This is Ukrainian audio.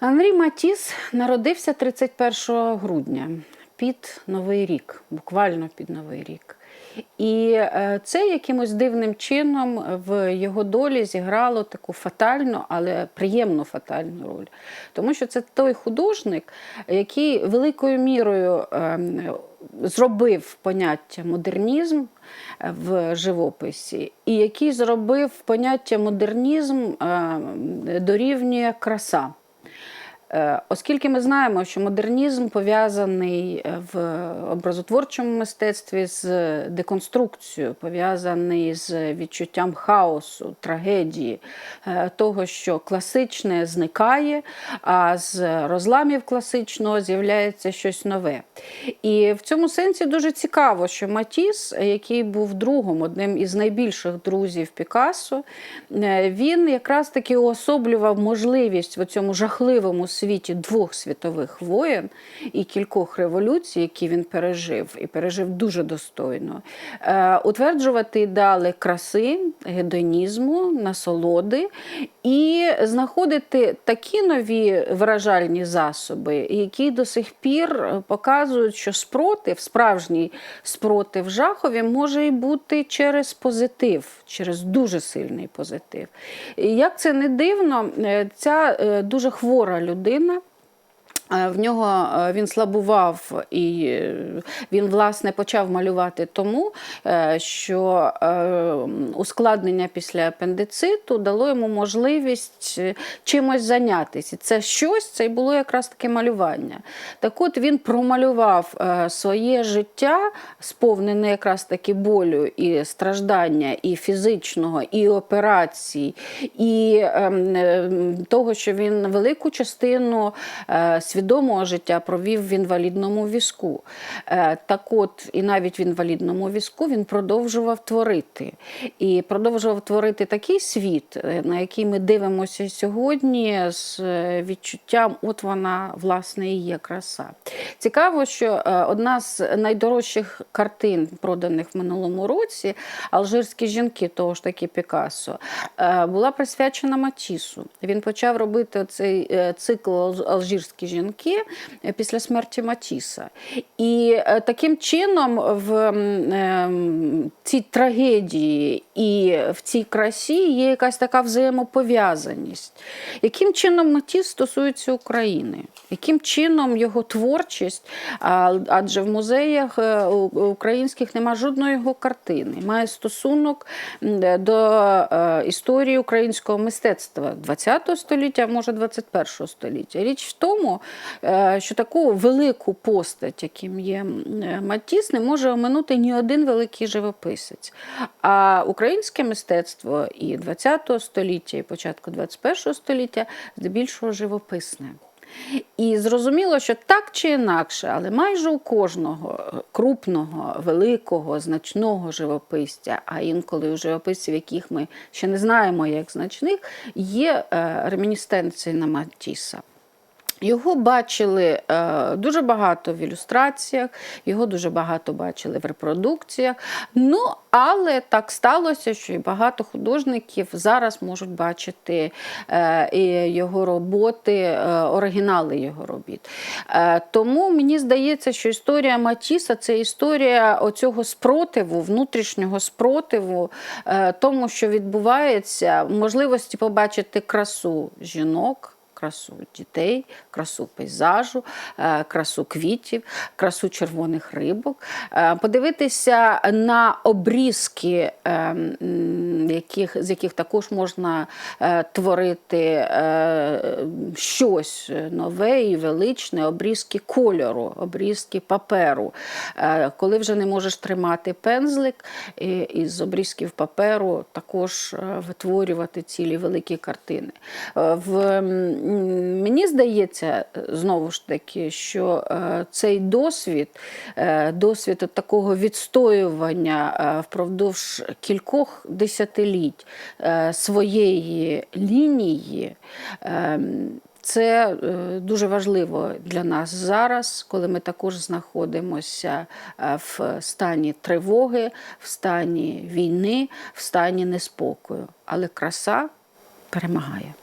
Андрій Матіс народився 31 грудня під Новий рік, буквально під Новий рік. І е, це якимось дивним чином в його долі зіграло таку фатальну, але приємну фатальну роль. Тому що це той художник, який великою мірою ем, зробив поняття модернізм е, в живописі, і який зробив поняття модернізм е, дорівнює краса. Е, Оскільки ми знаємо, що модернізм пов'язаний е, в образотворчому мистецтві з деконструкцією, пов'язаний з відчуттям хаосу, трагедії, е, того, що класичне зникає, а з розламів класичного з'являється щось нове. І в цьому сенсі дуже цікаво, що Матіс, який був другом, одним із найбільших друзів Пікассо, він якраз таки уособлював можливість в цьому жахливому світі двох світових воєн і кількох революцій, які він пережив, і пережив дуже достойно, е, утверджувати ідеали краси, гедонізму, насолоди і знаходити такі нові виражальні засоби, які до сих пір показують, що спротив, справжній спротив жахові може і бути через позитив, через дуже сильний позитив. І як це не дивно, е, ця е, дуже хвора людина. Е, В нього е, він слабував, і е, він власне почав малювати тому, е, що е, ускладнення після апендициту дало йому можливість е, чимось зайнятися. Це щось, це й було якраз таке малювання. Так от він промалював е, своє життя, сповнене якраз таки болю і страждання, і фізичного, і операцій, і ем, того, що він велику частину е, свідомого життя провів в інвалідному візку. Е, Так от, і навіть в інвалідному візку він продовжував творити. І продовжував творити такий світ, е, на який ми дивимося сьогодні з е, відчуттям, от вона, власне, і є краса. Цікаво, що одна з найдорожчих картин, проданих в минулому році, Алжирські жінки, того ж таки Пікассо, була присвячена Матісу. Він почав робити цей цикл Алжирські жінки е, після смерті Матіса. І е, таким чином в ем, цій трагедії і в цій красі є якась така взаємопов'язаність. Яким чином Матіс стосується України? Яким чином його творчість, адже в музеях е, українських нема жодної його картини, має стосунок до е, історії українського мистецтва ХХ століття, а може 21 століття. Річ в тому, е, що таку велику постать, яким є е, Матіс, не може оминути ні один великий живописець. А українське мистецтво і ХХ століття, і початку ХХ століття здебільшого живописне. І зрозуміло, що так чи інакше, але майже у кожного е, крупного, великого, значного живописця, а інколи у живописців, яких ми ще не знаємо як значних, є е, реміністенції на Матіса. Його бачили е, дуже багато в ілюстраціях, його дуже багато бачили в репродукціях. Ну, але так сталося, що і багато художників зараз можуть бачити е, його роботи, е, оригінали його робіт. Тому мені здається, що історія Матіса це історія оцього спротиву, внутрішнього спротиву, тому, що відбувається, можливості побачити красу жінок красу дітей, красу пейзажу, е, красу квітів, красу червоних рибок, е, подивитися на обрізки, е, яких, з яких також можна творити щось нове і величне, обрізки кольору, обрізки паперу. Коли вже не можеш тримати пензлик, із обрізків паперу також витворювати цілі великі картини. В, мені здається, знову ж таки, що е, цей досвід, е, досвід от такого відстоювання е, впродовж кількох десятиліть е, своєї лінії. е, Це е, дуже важливо для нас зараз, коли ми також знаходимося е, в стані тривоги, в стані війни, в стані неспокою. Але краса перемагає.